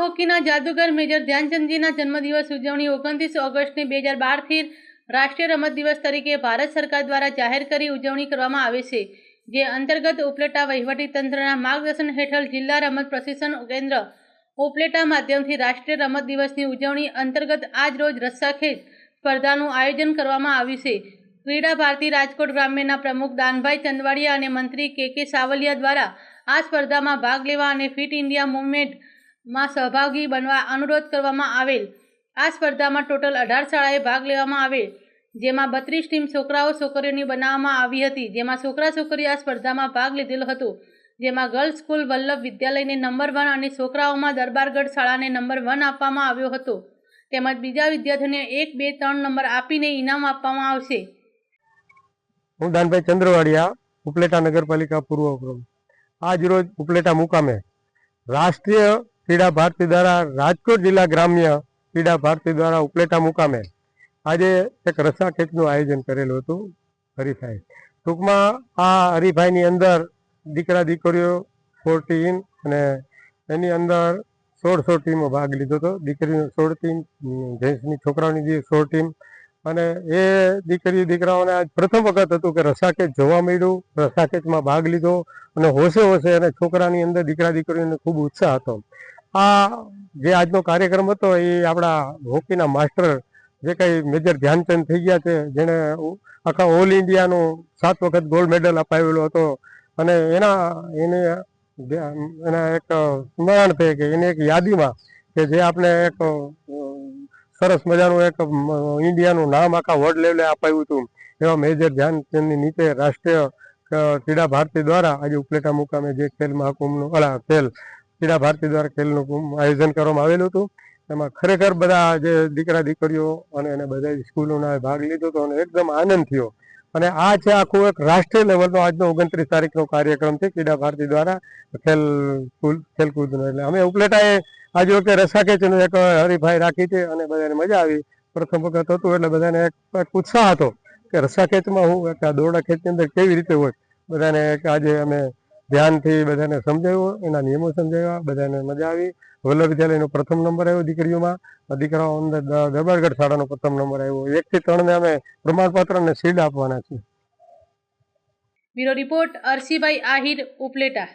હોકીના જાદુગર major ધ્યાનચંદજીના જન્મદિવસ ઉજવણી ઓગણત્રીસ ઓગસ્ટની બે હજાર બારથી રાષ્ટ્રીય રમત દિવસ તરીકે ભારત સરકાર દ્વારા જાહેર કરી ઉજવણી કરવામાં આવે છે, જે અંતર્ગત ઉપલેટા વહીવટીતંત્રના માર્ગદર્શન હેઠળ જિલ્લા રમત પ્રશિક્ષણ કેન્દ્ર ઉપલેટા માધ્યમથી રાષ્ટ્રીય રમત દિવસની ઉજવણી અંતર્ગત આજ રોજ રસ્સાખેંચ સ્પર્ધાનું આયોજન કરવામાં આવ્યું છે. ક્રીડા ભારતી રાજકોટ ગ્રામ્યના પ્રમુખ દાનભાઈ ચંદવાડિયા અને મંત્રી કે કે સાવલિયા દ્વારા આ સ્પર્ધામાં ભાગ લેવા અને ફિટ ઇન્ડિયા મુવમેન્ટમાં સહભાગી બનવા અનુરોધ કરવામાં આવેલ. આ સ્પર્ધામાં ટોટલ અઢાર શાળાએ ભાગ લેવામાં આવેલ, જેમાં બત્રીસ ટીમ છોકરાઓ છોકરીઓની બનાવવામાં આવી હતી. જેમાં છોકરા છોકરીઓ આ સ્પર્ધામાં ભાગ લીધેલો હતો, જેમાં ગર્લ્સ સ્કૂલ વલ્લભ વિદ્યાલયને નંબર વન અને છોકરાઓમાં દરબારગઢ શાળાને નંબર વન આપવામાં આવ્યો હતો. તેમજ બીજા વિદ્યાર્થીઓને એક, બે, ત્રણ નંબર આપીને ઇનામ આપવામાં આવશે. હું દાનભાઈ ચંદ્રવાડિયા, ઉપલેટા નગરપાલિકા પૂર્વ આજ રોજ ઉપલેટા મુકામે રાષ્ટ્રીય ક્રીડા ભારતી દ્વારા રાજકોટ જિલ્લા ગ્રામ્ય ક્રીડા ભારતી દ્વારા ઉપલેટા મુકામે આજે એક રસ્સા ખેંચનું આયોજન કરેલું હતું હરીફાઈ ટૂંકમાં આ હરીફાઈની અંદર દીકરા દીકરીઓ ફોર્ટીન અને એની અંદર સોળસો ટીમો ભાગ લીધો હતો. દીકરીઓ સોળ ટીમ જેન્ટ્સની છોકરાઓની જે સોળ ટીમ અને એ દીકરી દીકરાઓને આજ પ્રથમ વખત હતું કે રસાકેચ જોવા મળ્યું. રસાકેચમાં ભાગ લીધો અને હોશે હોશે અને છોકરાની અંદર દીકરા દીકરીઓને ખૂબ ઉત્સાહ હતો. આ જે આજનો કાર્યક્રમ હતો, એ આપણા હોકીના માસ્ટર જે કંઈ મેજર ધ્યાનચંદ થઈ ગયા છે, જેણે આખા ઓલ ઇન્ડિયાનો સાત વખત ગોલ્ડ મેડલ અપાવેલો હતો. અને એના, એને એના એક સ્મરણ છે કે એની એક યાદીમાં કે જે આપણે એક સરસ મજાનું એક ઇન્ડિયાનું નામ આખા વર્લ્ડ લેવલે અપાયું હતું. એવા મેજર ધ્યાનચંદની નીચે રાષ્ટ્રીય ક્રીડા ભારતી દ્વારા આજે ઉપલેટા મુકામે જે ખેલ મહાકુંભનું, અલા, ખેલ ક્રીડા ભારતી દ્વારા ખેલનું આયોજન કરવામાં આવેલું હતું. એમાં ખરેખર બધા જે દીકરા દીકરીઓ અને એને બધા સ્કૂલોના ભાગ લીધો હતો અને એકદમ આનંદ થયો. અને આ છે આખું એક રાષ્ટ્રીય લેવલનો આજનો ઓગણત્રીસ તારીખનો કાર્યક્રમ છે ક્રીડા ભારતી દ્વારા ખેલ ખેલકૂદનો એટલે અમે ઉપલેટાએ આજે વખતે રસાકેચનું એક હરીફાઈ રાખી છે અને બધાને મજા આવી. પ્રથમ વખત હતું એટલે બધાને એક ઉત્સાહ હતો કે રસાકેચમાં હું આ દોરડા ખેંચની અંદર કેવી રીતે હોય? બધાને આજે અમે ધ્યાનથી બધાને સમજાવ્યું, એના નિયમો સમજાવ્યા, બધાને મજા આવી. વલ્લભ વિદ્યાલયનો પ્રથમ નંબર આવ્યો દીકરીઓમાં દીકરાઓ અંદર દરબારગઢ શાળાનો પ્રથમ નંબર આવ્યો. એકથી ત્રણને અમે પ્રમાણપત્ર અને સીડ આપવાના છીએ. Bureau report Arsibhai Ahir Upleta.